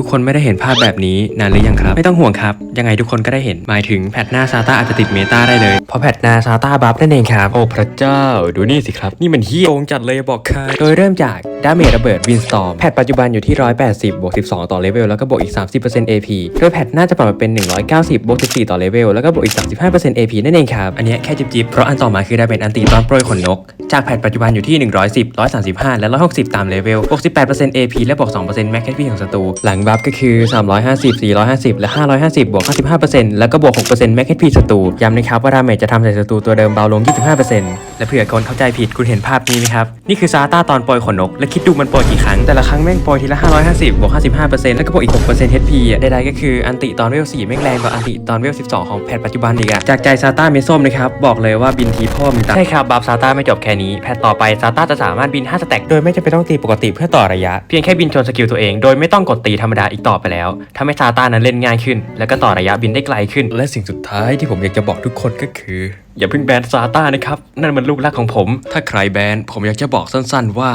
ทุกคนไม่ได้เห็นภาพแบบนี้นานหรือยังครับ ไม่ต้องห่วงครับ ยังไงทุกคนก็ได้เห็นหมายถึงแพทหน้าซาต้าอาจจะติดเมตาได้เลย เพราะแพทหน้าซาต้าบัฟนั่นเองครับ โอ้พระเจ้า ดูนี่สิครับ นี่มันเฮียโกงจัดเลยบอกใครโดยเริ่มจากดาเมจระเบิดวินสตอมแพทปัจจุบันอยู่ที่ 180บวก12 ต่อเลเวลแล้วก็บวกอีก 30% AP โดยแพทน่าจะปรับมาเป็น 190บวก14 ต่อเลเวลแล้วก็บวกอีก 35% AP นั่นเองครับอันเนี้ยแค่จิบๆเพราะอันต่อมาคือดาเมจอันติตอนโปรยขนนก จากแพทปัจจุบันอยู่ที่ 110 135 และ 160 ตามเลเวลบวก18% AP และบวก2% Max HP ของศัตรูหลังบัฟก็คือ 350 450 และ 550 บวก 55%แล้วก็บวก6% Max HP ศัตรูย้ำนะครับว่าดาเมจจะทำใส่ศัตรูตัวเดิมเบาลง 25%และเผื่อคนเข้าใจผิดคุณเห็นภาพนี้ไหมครับ นี่คือซาต้าตอนโปรยขนนก และคิดดูมันโปรยกี่ครั้ง แต่ละครั้งแม่งโปรยทีละ 550 บวก 55%แล้วก็บวกอีก 6% HP อะใดๆก็คืออันติตอนเวล 4 แม่งแรงกว่าอันติตอนเวล 12 ของแพทปัจจุบันอีกอะจากใจซาต้าเมส้มนะครับบอกเลยว่าบินทีพ่อมีตาใช่ครับบัฟซาต้าไม่จบแค่นี้แพทต่อไปซาต้าจะสามารถบิน5สแต็กโดยไม่จำเป็นต้องตีปกติเพื่อต่อระยะเพียงแค่บินชนสกิลตัวเองโดยไม่ต้องกดตีธรรมดาอีกต่อไปแล้วทำให้ซาต้านั้นเล่นง่ายขึ้น แล้วก็ต่อระยะบินได้ไกลขึ้น และสิ่งสุดท้ายที่ผมอยากจะบอกทุกคนก็คือ อย่าเพิ่งแบนซาต้านะครับ นั่นมันลูกรักของผม ถ้าใครแบนผมอยากจะบอกสั้น ๆ ว่า